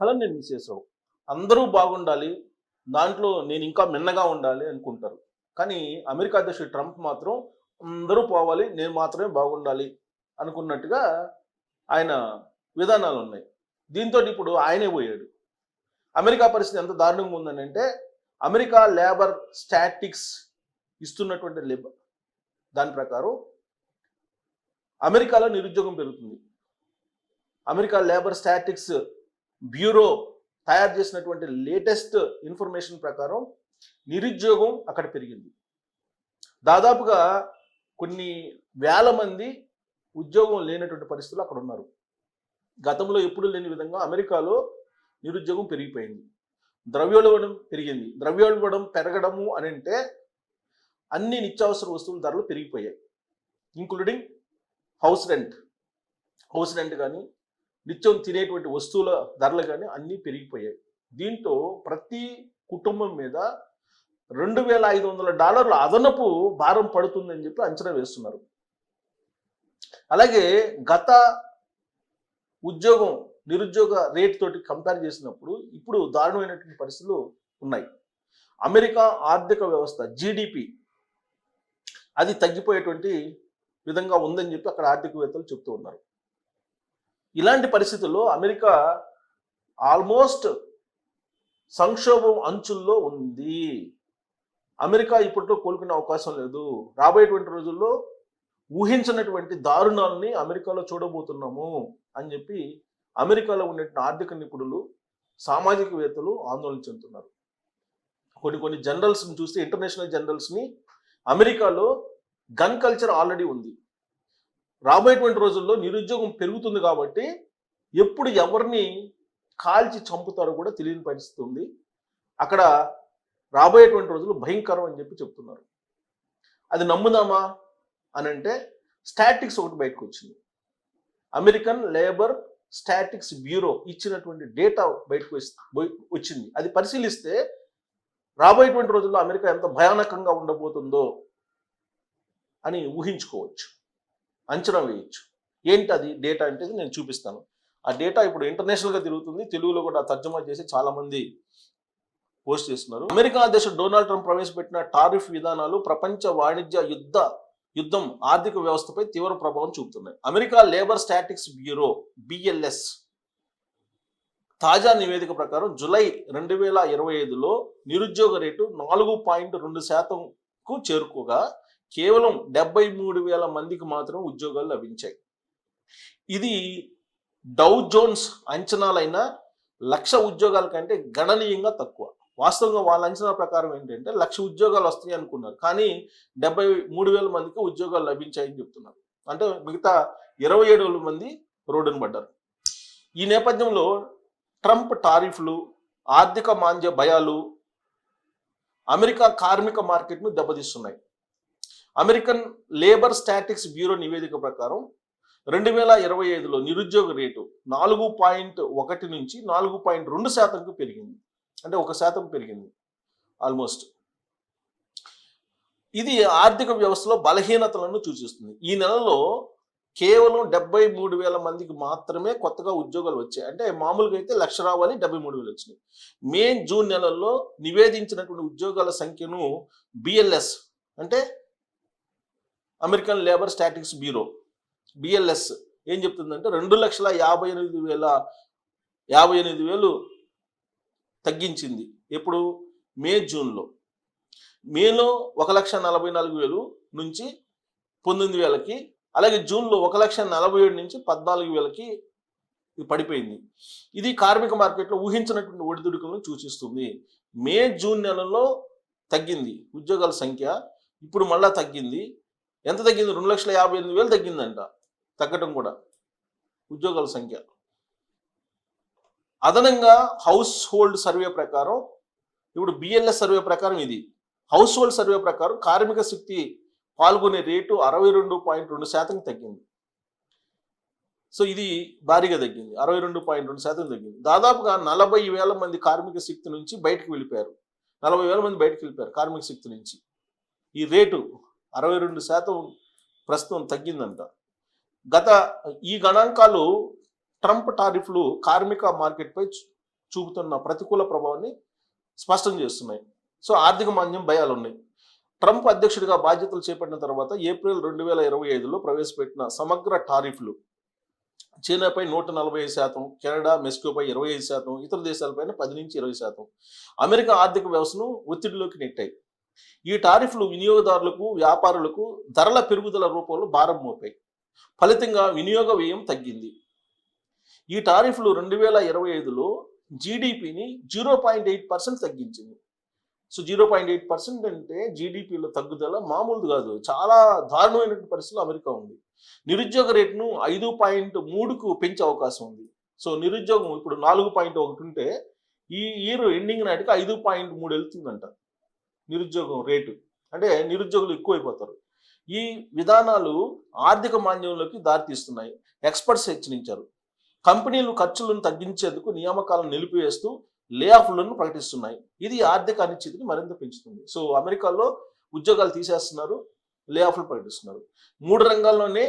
అలా నేను మిస్సేసావు అందరూ బాగుండాలి దాంట్లో నేను ఇంకా మిన్నగా ఉండాలి అనుకుంటారు. కానీ అమెరికా అధ్యక్షుడు ట్రంప్ మాత్రం అందరూ పోవాలి నేను మాత్రమే బాగుండాలి అనుకున్నట్టుగా ఆయన విధానాలు ఉన్నాయి. దీంతో ఇప్పుడు ఆయనే పోయాడు. అమెరికా పరిస్థితి ఎంత దారుణంగా ఉందని అంటే అమెరికా లేబర్ స్టాటిక్స్ ఇస్తున్నటువంటి లేబర్ దాని ప్రకారం అమెరికాలో నిరుద్యోగం పెరుగుతుంది. అమెరికా లేబర్ స్టాటిక్స్ బ్యూరో తయారు చేసినటువంటి లేటెస్ట్ ఇన్ఫర్మేషన్ ప్రకారం నిరుద్యోగం అక్కడ పెరిగింది. దాదాపుగా కొన్ని వేల మంది ఉద్యోగం లేనటువంటి పరిస్థితులు అక్కడ ఉన్నారు. గతంలో ఎప్పుడు లేని విధంగా అమెరికాలో నిరుద్యోగం పెరిగిపోయింది. ద్రవ్యోల్బణం పెరిగింది. ద్రవ్యోల్బణం పెరగడము అని అంటే అన్ని నిత్యావసర వస్తువుల ధరలు పెరిగిపోయాయి. Including house rent house rent కానీ నిత్యం తినేటువంటి వస్తువుల ధరలు కానీ అన్నీ పెరిగిపోయాయి. దీంతో ప్రతి కుటుంబం మీద రెండు వేల ఐదు వందల డాలర్ల అదనపు భారం పడుతుందని చెప్పి అంచనా వేస్తున్నారు. అలాగే గత ఉద్యోగం నిరుద్యోగ రేట్ తోటి కంపేర్ చేసినప్పుడు ఇప్పుడు దారుణమైనటువంటి పరిస్థితులు ఉన్నాయి. అమెరికా ఆర్థిక వ్యవస్థ జీడిపి అది తగ్గిపోయేటువంటి విధంగా ఉందని చెప్పి అక్కడ ఆర్థికవేత్తలు చెప్తూ ఉన్నారు. ఇలాంటి పరిస్థితుల్లో అమెరికా ఆల్మోస్ట్ సంక్షోభం అంచుల్లో ఉంది. అమెరికా ఇప్పట్లో కోలుకునే అవకాశం లేదు. రాబోయేటువంటి రోజుల్లో ఊహించినటువంటి దారుణాలని అమెరికాలో చూడబోతున్నాము అని చెప్పి అమెరికాలో ఉన్నటువంటి ఆర్థిక నిపుణులు సామాజికవేత్తలు ఆందోళన చెందుతున్నారు. కొన్ని కొన్ని జనరల్స్ని చూస్తే ఇంటర్నేషనల్ జనరల్స్ని అమెరికాలో గన్ కల్చర్ ఆల్రెడీ ఉంది. రాబోయేటువంటి రోజుల్లో నిరుద్యోగం పెరుగుతుంది కాబట్టి ఎప్పుడు ఎవరిని కాల్చి చంపుతారో కూడా తెలియని పరిస్థితి ఉంది అక్కడ రాబోయేటువంటి రోజులు భయంకరం అని చెప్పి చెప్తున్నారు. అది నమ్ముదామా అని అంటే స్టాటిక్స్ ఒకటి బయటకు వచ్చింది. అమెరికన్ లేబర్ స్టాటిక్స్ బ్యూరో ఇచ్చినటువంటి డేటా బయటకు వచ్చింది. అది పరిశీలిస్తే రాబోయేటువంటి రోజుల్లో అమెరికా ఎంత భయానకంగా ఉండబోతుందో అని ఊహించుకోవచ్చు. అంచనా వేయచ్చు. ఏంటి అది డేటా అంటే నేను చూపిస్తాను. ఆ డేటా ఇప్పుడు ఇంటర్నేషనల్గా తిరుగుతుంది. తెలుగులో కూడా తర్జుమా చేసి చాలామంది పోస్ట్ చేస్తున్నారు. అమెరికా అధ్యక్షుడు డొనాల్డ్ ట్రంప్ ప్రవేశపెట్టిన టారిఫ్ విధానాలు ప్రపంచ వాణిజ్య యుద్ధ యుద్ధం ఆర్థిక వ్యవస్థపై తీవ్ర ప్రభావం చూపుతున్నాయి. America labour statistics bureau BLS తాజా నివేదిక ప్రకారం జులై రెండు వేల ఇరవై ఐదులో నిరుద్యోగ రేటు నాలుగు పాయింట్ రెండు శాతంకు చేరుకోగా కేవలం డెబ్బై మూడు వేల మందికి మాత్రం ఉద్యోగాలు లభించాయి. ఇది డౌ జోన్స్ అంచనాలైన లక్ష ఉద్యోగాల కంటే గణనీయంగా తక్కువ. వాస్తవంగా వాళ్ళ అంచనా ప్రకారం ఏంటంటే లక్ష ఉద్యోగాలు వస్తాయి అనుకున్నారు. కానీ డెబ్బై మూడు వేల మందికి ఉద్యోగాలు లభించాయని చెప్తున్నారు. అంటే మిగతా ఇరవై ఏడు వేల మంది రోడ్డున పడ్డారు. ఈ నేపథ్యంలో ట్రంప్ టారిఫ్లు ఆర్థిక మాంద్య భయాలు అమెరికా కార్మిక మార్కెట్ను దెబ్బతీస్తున్నాయి. అమెరికన్ లేబర్ స్టాటిక్స్ బ్యూరో నివేదిక ప్రకారం రెండు వేల ఇరవై ఐదులో నిరుద్యోగ రేటు నాలుగు పాయింట్ ఒకటి నుంచి నాలుగు పాయింట్ రెండు శాతంకు పెరిగింది. అంటే ఒక శాతం పెరిగింది. ఆల్మోస్ట్. ఇది ఆర్థిక వ్యవస్థలో బలహీనతలను సూచిస్తుంది. ఈ నెలలో కేవలం డెబ్బై మూడు వేల మందికి మాత్రమే కొత్తగా ఉద్యోగాలు వచ్చాయి. అంటే మామూలుగా అయితే లక్ష రావాలి డెబ్బై మూడు వేలు వచ్చినాయి. మే జూన్ నెలల్లో నివేదించినటువంటి ఉద్యోగాల సంఖ్యను బిఎల్ఎస్ అంటే American labour statistics bureau BLS ఏం చెప్తుందంటే రెండు లక్షల యాభై ఎనిమిది వేల యాభై ఎనిమిది వేలు తగ్గించింది. ఎప్పుడు? మే జూన్లో. మేలో ఒక లక్ష నలభై నాలుగు వేలు నుంచి పంతొమ్మిది వేలకి అలాగే జూన్లో ఒక లక్ష నలభై ఏడు నుంచి పద్నాలుగు వేలకి ఇది పడిపోయింది. ఇది కార్మిక మార్కెట్లో ఊహించినటువంటి ఒడిదుడుకులను సూచిస్తుంది. మే జూన్ నెలలో తగ్గింది. ఉద్యోగాల సంఖ్య ఇప్పుడు మళ్ళా తగ్గింది. ఎంత తగ్గింది? రెండు లక్షల యాభై ఎనిమిది వేలు తగ్గిందంట. తగ్గటం కూడా. ఉద్యోగాల సంఖ్య. అదనంగా హౌస్ హోల్డ్ సర్వే ప్రకారం ఇప్పుడు బిఎల్ఎస్ సర్వే ప్రకారం ఇది. హౌస్ హోల్డ్ సర్వే ప్రకారం కార్మిక శక్తి పాల్గొనే రేటు అరవై రెండు పాయింట్ రెండు శాతం తగ్గింది. సో ఇది భారీగా తగ్గింది. అరవై రెండు పాయింట్ రెండు శాతం తగ్గింది. దాదాపుగా నలభై వేల మంది కార్మిక శక్తి నుంచి బయటకు వెళ్ళిపోయారు. నలభై వేల మంది బయటకు వెళ్ళిపోయారు కార్మిక శక్తి నుంచి. ఈ రేటు అరవై రెండు శాతం ప్రస్తుతం తగ్గిందంట. గత ఈ గణాంకాలు ట్రంప్ టారిఫ్లు కార్మిక మార్కెట్పై చూపుతున్న ప్రతికూల ప్రభావాన్ని స్పష్టం చేస్తున్నాయి. సో ఆర్థిక మాంద్యం భయాలు ఉన్నాయి. ట్రంప్ అధ్యక్షుడిగా బాధ్యతలు చేపట్టిన తర్వాత ఏప్రిల్ రెండు వేల ఇరవై ఐదులో ప్రవేశపెట్టిన సమగ్ర టారిఫ్లు చైనాపై నూట నలభై ఐదు శాతం కెనడా మెక్సికోపై ఇరవై ఐదు శాతం ఇతర దేశాలపైన పది నుంచి ఇరవై శాతం. అమెరికా ఆర్థిక వ్యవస్థను ఒత్తిడిలోకి నెట్టాయి. ఈ టారిఫ్లు వినియోగదారులకు వ్యాపారులకు ధరల పెరుగుదల రూపంలో భారం మోపాయి. ఫలితంగా వినియోగ వ్యయం తగ్గింది. ఈ టారిఫ్లు రెండు వేల ఇరవై ఐదులో జీడిపిని జీరో పాయింట్ ఎయిట్ పర్సెంట్ తగ్గించింది. So zero point eight percent అంటే జీడిపిలో తగ్గుదల మామూలు కాదు. చాలా దారుణమైనటువంటి పరిస్థితులు అమెరికా ఉంది. నిరుద్యోగ రేటును ఐదు పాయింట్ మూడుకు పెంచే అవకాశం ఉంది. సో నిరుద్యోగం ఇప్పుడు నాలుగు పాయింట్ ఒకటి ఉంటే ఈ ఇయర్ ఎండింగ్ నాటికి ఐదు పాయింట్ మూడు వెళ్తుందంట. నిరుద్యోగం రేటు. అంటే నిరుద్యోగులు ఎక్కువైపోతారు. ఈ విధానాలు ఆర్థిక మాంద్యంలోకి దారితీస్తున్నాయి. ఎక్స్పర్ట్స్ హెచ్చరించారు. కంపెనీలు ఖర్చులను తగ్గించేందుకు నియామకాలను నిలిపివేస్తూ లే ఆఫ్లను ప్రకటిస్తున్నాయి. ఇది ఆర్థిక అనిశ్చితిని మరింత పెంచుతుంది. సో అమెరికాలో ఉద్యోగాలు తీసేస్తున్నారు లే ఆఫ్లు ప్రకటిస్తున్నారు. మూడు రంగాల్లోనే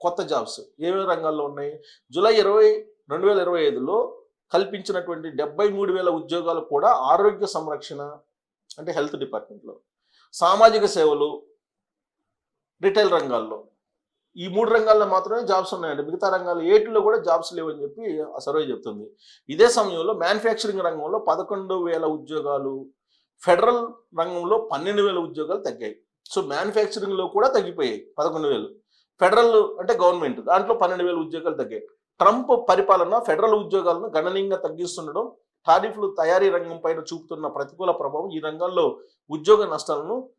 కొత్త జాబ్స్. ఏమేమి రంగాల్లో ఉన్నాయి? జూలై ఇరవై రెండు వేల ఇరవై ఐదులో కల్పించినటువంటి డెబ్బై మూడు వేల ఉద్యోగాలు కూడా ఆరోగ్య సంరక్షణ అంటే హెల్త్ డిపార్ట్మెంట్లో. సామాజిక సేవలు రిటైల్ రంగాల్లో. ఈ మూడు రంగాల్లో మాత్రమే జాబ్స్ ఉన్నాయండి. మిగతా రంగాలు ఏటిలో కూడా జాబ్స్ లేవని చెప్పి ఆ సర్వే చెప్తుంది. ఇదే సమయంలో మ్యానుఫ్యాక్చరింగ్ రంగంలో పదకొండు వేల ఉద్యోగాలు ఫెడరల్ రంగంలో పన్నెండు వేల ఉద్యోగాలు తగ్గాయి. సో మ్యానుఫ్యాక్చరింగ్లో కూడా తగ్గిపోయాయి పదకొండు వేలు. ఫెడరల్ అంటే గవర్నమెంట్ దాంట్లో పన్నెండు వేల ఉద్యోగాలు తగ్గాయి. ట్రంప్ పరిపాలన ఫెడరల్ ఉద్యోగాలను గణనీయంగా తగ్గిస్తుండడం టారిఫ్లు తయారీ రంగం పైన చూపుతున్న ప్రతికూల ప్రభావం ఈ రంగాల్లో ఉద్యోగ నష్టాలను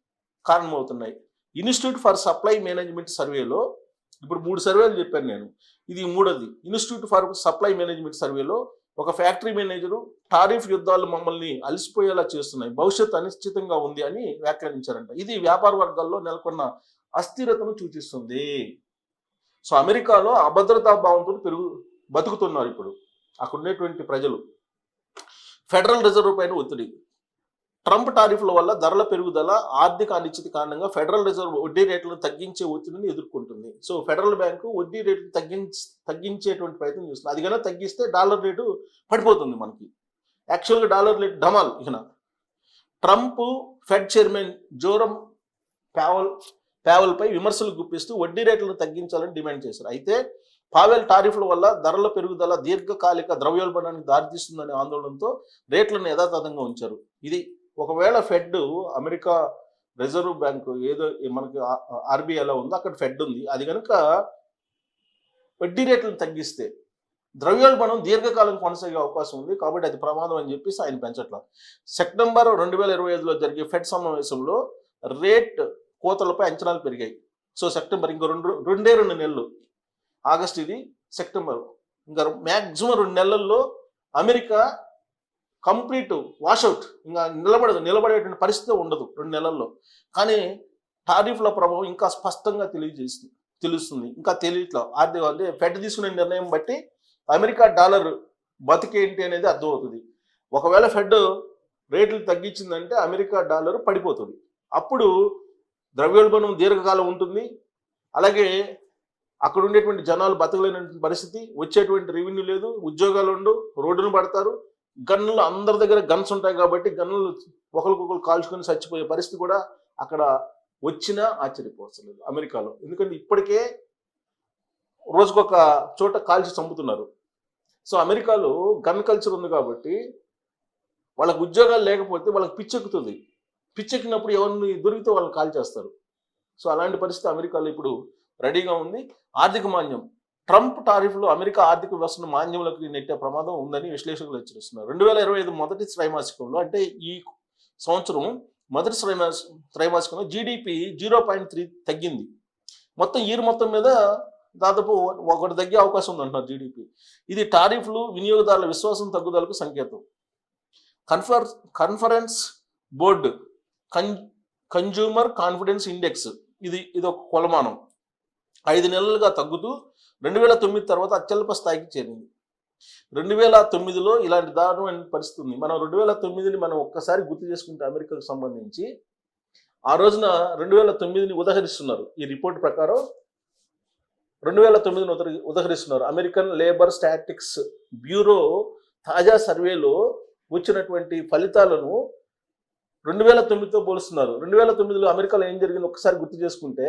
కారణమవుతున్నాయి. ఇన్స్టిట్యూట్ ఫర్ సప్లై మేనేజ్మెంట్ సర్వేలో ఇప్పుడు మూడు సర్వేలు చెప్పాను నేను. ఇది మూడోది. ఇన్స్టిట్యూట్ ఫర్ సప్లై మేనేజ్మెంట్ సర్వేలో ఒక ఫ్యాక్టరీ మేనేజరు టారిఫ్ యుద్ధాలు మమ్మల్ని అలసిపోయేలా చేస్తున్నాయి. భవిష్యత్తు అనిశ్చితంగా ఉంది అని వ్యాఖ్యానించారంట. ఇది వ్యాపార వర్గాల్లో నెలకొన్న అస్థిరతను సూచిస్తుంది. సో అమెరికాలో అభద్రతా భావంతో పెరుగు బతుకుతున్నారు ఇప్పుడు. అక్కడ ఉండేటువంటి ప్రజలు. ఫెడరల్ రిజర్వ్ పైన ఒత్తిడి. ట్రంప్ టారిఫ్ల వల్ల ధరల పెరుగుదల ఆర్థిక అనిశ్చితి కారణంగా ఫెడరల్ రిజర్వ్ వడ్డీ రేట్లను తగ్గించే ఒత్తిడిని ఎదుర్కొంటుంది. సో ఫెడరల్ బ్యాంకు వడ్డీ రేట్లు తగ్గించి తగ్గించేటువంటి ప్రయత్నం చేస్తుంది. అది కన్నా తగ్గిస్తే డాలర్ రేటు పడిపోతుంది మనకి. యాక్చువల్గా డాలర్ రేట్ డమాల్ ఇకన. Trump Fed chairman Jerome Powell ప్యావెల్పై విమర్శలు గుప్పిస్తూ వడ్డీ రేట్లను తగ్గించాలని డిమాండ్ చేశారు. అయితే పావెల్ టారిఫ్ల వల్ల ధరల పెరుగుదల దీర్ఘకాలిక ద్రవ్యోల్బణానికి దారితీస్తుందనే ఆందోళనతో రేట్లను యథాతథంగా ఉంచారు. ఇది ఒకవేళ ఫెడ్ అమెరికా రిజర్వ్ బ్యాంకు ఏదో మనకి ఆర్బీఐలో ఉందో అక్కడ ఫెడ్ ఉంది. అది కనుక వడ్డీ రేట్లను తగ్గిస్తే ద్రవ్యోల్బణం దీర్ఘకాలం కొనసాగే అవకాశం ఉంది కాబట్టి అది ప్రమాదం అని చెప్పేసి ఆయన పెంచట్ల సెప్టెంబర్ రెండు వేల ఇరవై ఐదులో జరిగే ఫెడ్ సమావేశంలో రేట్ కోతలపై అంచనాలు పెరిగాయి. సో సెప్టెంబర్ ఇంకో రెండు రెండే రెండు నెలలు ఆగస్ట్ ఇది సెప్టెంబర్. ఇంకా మ్యాక్సిమం రెండు నెలల్లో అమెరికా కంప్లీట్ వాషౌట్ ఇంకా నిలబడదు నిలబడేటువంటి పరిస్థితి ఉండదు రెండు నెలల్లో. కానీ టారిఫ్ల ప్రభావం ఇంకా స్పష్టంగా తెలియజేస్తుంది తెలుస్తుంది. ఇంకా తెలియట్లా ఆర్థిక అంటే ఫెడ్ తీసుకునే నిర్ణయం బట్టి అమెరికా డాలర్ బతికేంటి అనేది అర్థమవుతుంది. ఒకవేళ ఫెడ్ రేట్లు తగ్గించిందంటే అమెరికా డాలర్ పడిపోతుంది. అప్పుడు ద్రవ్యోల్బణం దీర్ఘకాలం ఉంటుంది. అలాగే అక్కడ ఉండేటువంటి జనాలు బతకలేనటువంటి పరిస్థితి వచ్చేటువంటి రెవెన్యూ లేదు ఉద్యోగాలు ఉండవు రోడ్డును పడతారు గన్నులు అందరి దగ్గర గన్స్ ఉంటాయి కాబట్టి గన్నులు ఒకరికొకరు కాల్చుకొని చచ్చిపోయే పరిస్థితి కూడా అక్కడ వచ్చినా ఆశ్చర్యపోవచ్చలేదు అమెరికాలో. ఎందుకంటే ఇప్పటికే రోజుకొక చోట కాల్చి చంపుతున్నారు. సో అమెరికాలో గన్ కల్చర్ ఉంది కాబట్టి వాళ్ళకి ఉద్యోగాలు లేకపోతే వాళ్ళకి పిచ్చెక్కుతుంది. పిచ్చెక్కినప్పుడు ఎవరిని దొరికితే వాళ్ళని కాల్ చేస్తారు సో అలాంటి పరిస్థితి అమెరికాలో ఇప్పుడు రెడీగా ఉంది. ఆర్థిక మాన్యం ట్రంప్ టారిఫ్లు అమెరికా ఆర్థిక వ్యవస్థను మాన్యంలోకి నెట్టే ప్రమాదం ఉందని విశ్లేషకులు హెచ్చరిస్తున్నారు. రెండు వేల ఇరవై ఐదు మొదటి త్రైమాసికంలో అంటే ఈ సంవత్సరం మొదటి త్రైమాస త్రైమాసికంలో జీడిపి జీరో పాయింట్ త్రీ తగ్గింది. మొత్తం ఇయర్ మొత్తం మీద దాదాపు ఒకటి తగ్గే అవకాశం ఉంది అంటున్నారు జీడిపి ఇది టారిఫ్లు వినియోగదారుల విశ్వాసం తగ్గుదలకు సంకేతం. Confer conference board con consumer confidence index ఇది ఇది ఒక కొలమానం. ఐదు నెలలుగా తగ్గుతూ రెండు వేల తొమ్మిది తర్వాత అత్యల్ప స్థాయికి చేరింది. రెండు వేల తొమ్మిదిలో ఇలాంటి దారుణమైన పరిస్థితి ఉంది మనం రెండు వేల తొమ్మిదిని మనం ఒక్కసారి గుర్తు చేసుకుంటే అమెరికాకు సంబంధించి ఆ రోజున రెండు వేల తొమ్మిదిని ఉదహరిస్తున్నారు. ఈ రిపోర్ట్ ప్రకారం రెండు వేల తొమ్మిదిని ఉదహరి ఉదహరిస్తున్నారు. అమెరికన్ లేబర్ స్టాటిక్స్ బ్యూరో తాజా సర్వేలో వచ్చినటువంటి ఫలితాలను రెండు వేల తొమ్మిదితో పోలుస్తున్నారు. రెండు వేల తొమ్మిదిలో అమెరికాలో ఏం జరిగింది ఒకసారి గుర్తు చేసుకుంటే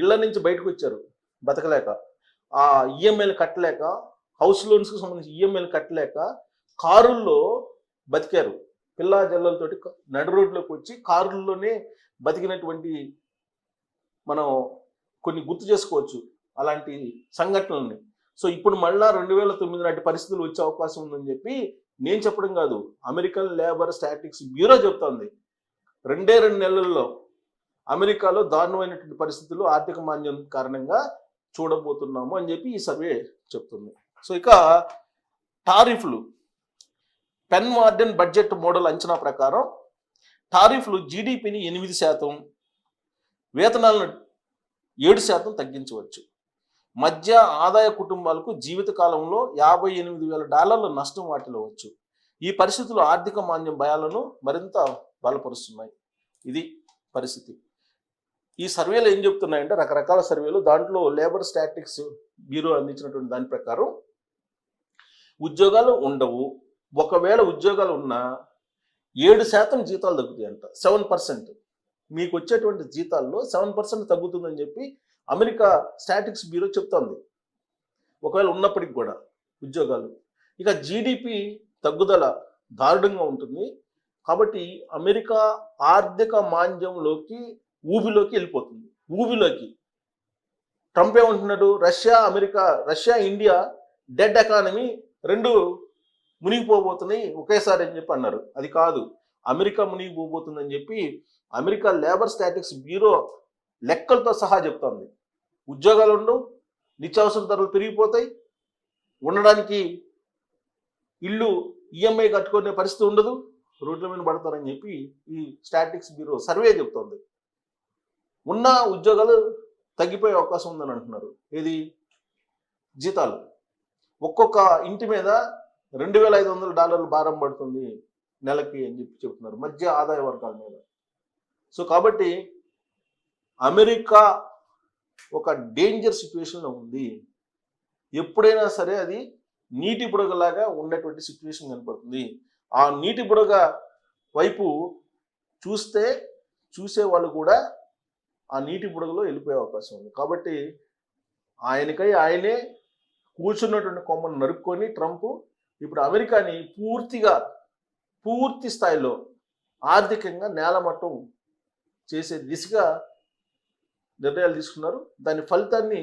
ఇళ్ళ నుంచి బయటకు వచ్చారు. బతకలేక. ఆ ఈఎంఐలు కట్టలేక హౌస్ లోన్స్కి సంబంధించి ఈఎంఐలు కట్టలేక కారుల్లో బతికారు. పిల్లా జల్లలతోటి నడు రోడ్లోకి వచ్చి కారుల్లోనే బతికినటువంటి మనం కొన్ని గుర్తు చేసుకోవచ్చు అలాంటి సంఘటనల్ని. సో ఇప్పుడు మళ్ళా రెండు వేల తొమ్మిది నాటి పరిస్థితులు వచ్చే అవకాశం ఉందని చెప్పి నేను చెప్పడం కాదు. అమెరికన్ లేబర్ స్టాటిక్స్ బ్యూరో చెప్తోంది. రెండే రెండు నెలల్లో అమెరికాలో దారుణమైనటువంటి పరిస్థితులు ఆర్థిక మాన్యం కారణంగా చూడబోతున్నాము అని చెప్పి ఈ సర్వే చెప్తుంది. సో ఇక టారిఫ్లు. పెన్ వార్డెన్ బడ్జెట్ మోడల్ అంచనా ప్రకారం టారిఫ్లు జీడిపిని ఎనిమిది శాతం వేతనాలను ఏడు శాతం తగ్గించవచ్చు. మధ్య ఆదాయ కుటుంబాలకు జీవితకాలంలో యాభై ఎనిమిది వేల డాలర్ల నష్టం వాటిల్లవచ్చు ఈ పరిస్థితులు ఆర్థిక మాన్యం భయాలను మరింత బలపరుస్తున్నాయి. ఇది పరిస్థితి. ఈ సర్వేలు ఏం చెప్తున్నాయంటే రకరకాల సర్వేలు. దాంట్లో లేబర్ స్టాటిక్స్ బ్యూరో అందించినటువంటి దాని ప్రకారం ఉద్యోగాలు ఉండవు. ఒకవేళ ఉద్యోగాలు ఉన్నా ఏడు శాతం జీతాలు తగ్గుతాయి అంట సెవెన్ పర్సెంట్. మీకు వచ్చేటువంటి జీతాల్లో సెవెన్ పర్సెంట్ తగ్గుతుందని చెప్పి అమెరికా స్టాటిక్స్ బ్యూరో చెప్తోంది. ఒకవేళ ఉన్నప్పటికి కూడా ఉద్యోగాలు. ఇక జీడిపి తగ్గుదల దారుణంగా ఉంటుంది. కాబట్టి అమెరికా ఆర్థిక మాంద్యంలోకి ఊబిలోకి వెళ్ళిపోతుంది. ఊబిలోకి. ట్రంప్ ఏమంటున్నాడు? Russia America Russia India dead economy రెండు మునిగిపోబోతున్నాయి. ఒకేసారి అని చెప్పి అన్నారు. అది కాదు. అమెరికా మునిగిపోబోతుందని చెప్పి అమెరికా లేబర్ స్టాటిక్స్ బ్యూరో లెక్కలతో సహా చెప్తోంది. ఉద్యోగాలు ఉండవు నిత్యావసర ధరలు పెరిగిపోతాయి. ఉండడానికి ఇల్లు ఈఎంఐ కట్టుకునే పరిస్థితి ఉండదు. రోడ్ల మీద పడతారని చెప్పి ఈ స్టాటిక్స్ బ్యూరో సర్వే చెప్తోంది. ఉన్న ఉద్యోగాలు తగ్గిపోయే అవకాశం ఉందని అంటున్నారు. ఇది జీతాలు. ఒక్కొక్క ఇంటి మీద రెండు వేల ఐదు వందల డాలర్లు భారం పడుతుంది నెలకి అని చెప్పి చెప్తున్నారు మధ్య ఆదాయ వర్గాల మీద. సో కాబట్టి అమెరికా ఒక డేంజర్ సిచ్యువేషన్లో ఉంది. ఎప్పుడైనా సరే అది నీటి బుడగలాగా ఉండేటువంటి సిచ్యువేషన్ కనపడుతుంది. ఆ నీటి బుడగ వైపు చూస్తే చూసే వాళ్ళు కూడా ఆ నీటి బుడగలో వెళ్ళిపోయే అవకాశం ఉంది. కాబట్టి ఆయనకై ఆయనే కూర్చున్నటువంటి కొమ్మను నరుక్కొని ట్రంప్ ఇప్పుడు అమెరికాని పూర్తిగా పూర్తి స్థాయిలో ఆర్థికంగా నేలమట్టం చేసే దిశగా నిర్ణయాలు తీసుకున్నారు. దాని ఫలితాన్ని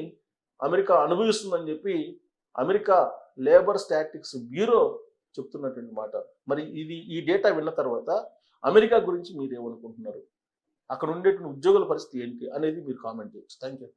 అమెరికా అనుభవిస్తుందని చెప్పి అమెరికా లేబర్ స్టాటిక్స్ బ్యూరో చెప్తున్నటువంటి మాట. మరి ఇది ఈ డేటా విన్న తర్వాత అమెరికా గురించి మీరు ఏమనుకుంటున్నారు అక్కడ ఉండేటువంటి ఉద్యోగుల పరిస్థితి ఏంటి అనేది మీరు కామెంట్ చేయొచ్చు. Thank you